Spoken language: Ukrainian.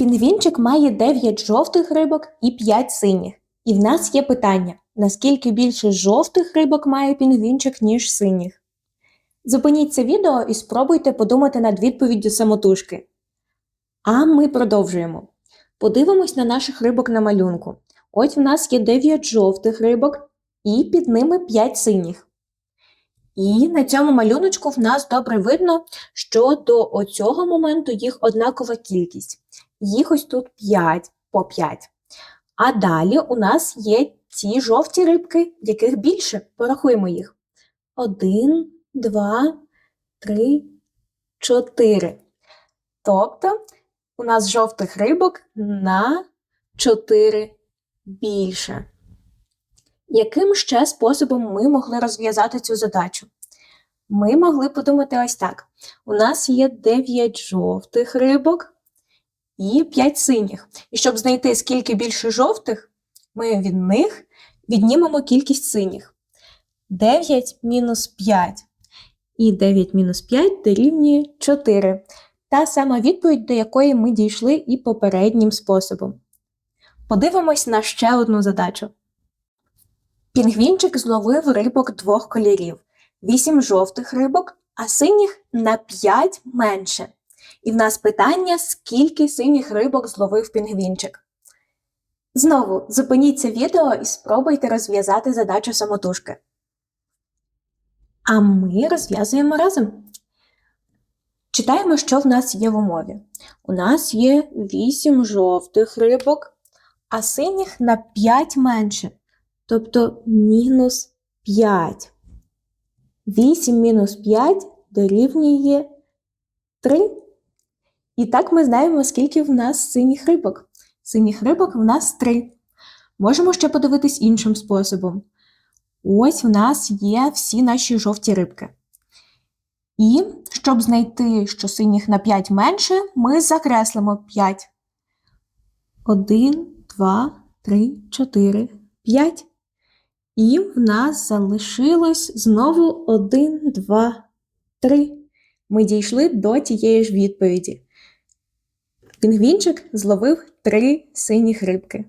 Пінгвінчик має 9 жовтих рибок і 5 синіх. І в нас є питання: наскільки більше жовтих рибок має пінгвінчик, ніж синіх? Зупиніть це відео і спробуйте подумати над відповіддю самотужки. А ми продовжуємо. Подивимось на наших рибок на малюнку. Ось в нас є 9 жовтих рибок і під ними 5 синіх. І на цьому малюночку в нас добре видно, що до оцього моменту їх однакова кількість. Їх ось тут 5 по 5. А далі у нас є ці жовті рибки, яких більше. Порахуємо їх. 1, 2, 3, 4. Тобто у нас жовтих рибок на 4 більше. Яким ще способом ми могли розв'язати цю задачу? Ми могли подумати ось так: у нас є 9 жовтих рибок і 5 синіх. І щоб знайти скільки більше жовтих, ми від них віднімемо кількість синіх. 9 мінус 5. І 9 мінус 5 дорівнює 4. Та сама відповідь, до якої ми дійшли і попереднім способом. Подивимось на ще одну задачу. Пінгвінчик зловив рибок двох кольорів: 8 жовтих рибок, а синіх на 5 менше. І в нас питання, скільки синіх рибок зловив пінгвінчик. Знову зупиніться відео і спробуйте розв'язати задачу самотужки. А ми розв'язуємо разом. Читаємо, що в нас є в умові. У нас є 8 жовтих рибок, а синіх на 5 менше. Тобто мінус 5. 8 мінус 5 дорівнює 3. І так ми знаємо, скільки в нас синіх рибок. Синіх рибок в нас 3. Можемо ще подивитись іншим способом. Ось в нас є всі наші жовті рибки. І щоб знайти, що синіх на 5 менше, ми закреслимо 5. 1, 2, 3, 4, 5. І в нас залишилось знову 1, 2, 3. Ми дійшли до тієї ж відповіді. Пінгвінчик зловив три синіх рибки.